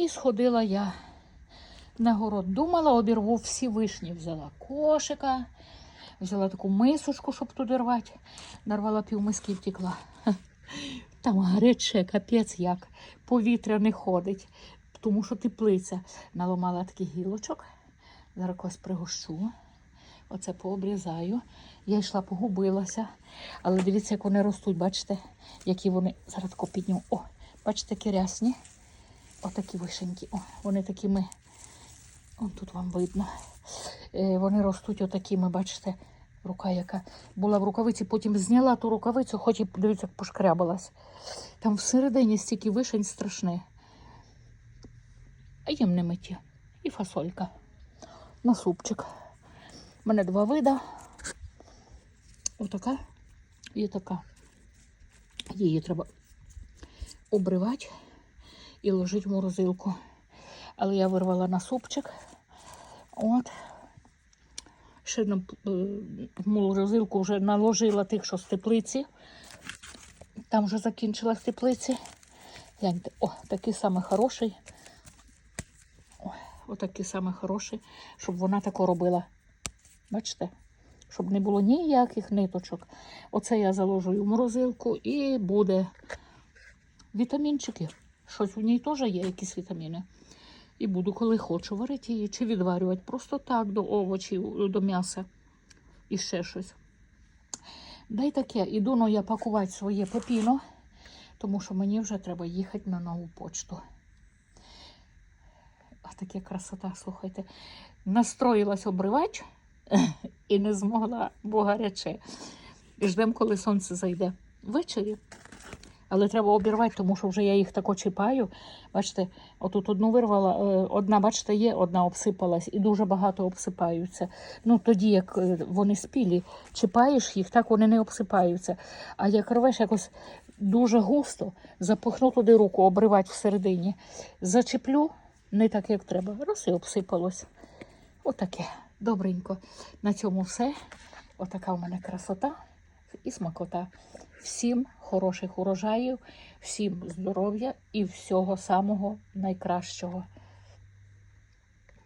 І сходила я на город. Думала, обірву всі вишні. Взяла кошика, взяла таку мисочку, щоб туди рвати. Нарвала пів миски і втекла. Там гаряче, капець як. Повітря не ходить, тому що теплиця. Наламала таких гілочок. Зараз когось пригощу. Оце пообрізаю. Я йшла, погубилася. Але дивіться, як вони ростуть, бачите, які вони. Зараз тако. О, бачите, які рясні. Отакі вишенькі. О, вони такими. О, тут вам видно. Е, вони ростуть отакими, бачите, рука яка була в рукавиці, потім зняла ту рукавицю, хоч і дивіться, як пошкрябалась. Там всередині стільки вишень страшне. А їм не миті. І фасолька. На супчик. У мене два вида. Отака і така. Її треба обривати і ложити в морозилку. Але я вирвала на супчик. От. Ще на е, морозилку вже наложила тих, що з теплиці. Там вже закінчила з теплиці. О, такий самий хороший. Отакий самий хороший, щоб вона тако робила. Бачите? Щоб не було ніяких ниточок. Оце я заложую в морозилку і буде вітамінчики. Щось у ній теж є, якісь вітаміни. І буду, коли хочу, варити її чи відварювати. Просто так до овочів, до м'яса і ще щось. Дай таке, іду ну, я пакувати своє пепіно, тому що мені вже треба їхати на нову почту. А таке красота, слухайте. Настроїлась обривач і не змогла, бо гаряче. Ждемо, коли сонце зайде. Ввечері. Але треба обірвати, тому що вже я їх тако чіпаю. Бачите, отут одну вирвала, е, одна, бачите, є, одна обсипалась і дуже багато обсипаються. Ну тоді, як е, вони спілі, чіпаєш їх, так вони не обсипаються. А як рвеш якось дуже густо, запихну туди руку, обривати всередині, зачеплю, не так, як треба. Раз і обсипалось. Отаке. Добренько. На цьому все. Отака в мене красота і смакота. Всім хороших урожаїв, всім здоров'я і всього самого найкращого.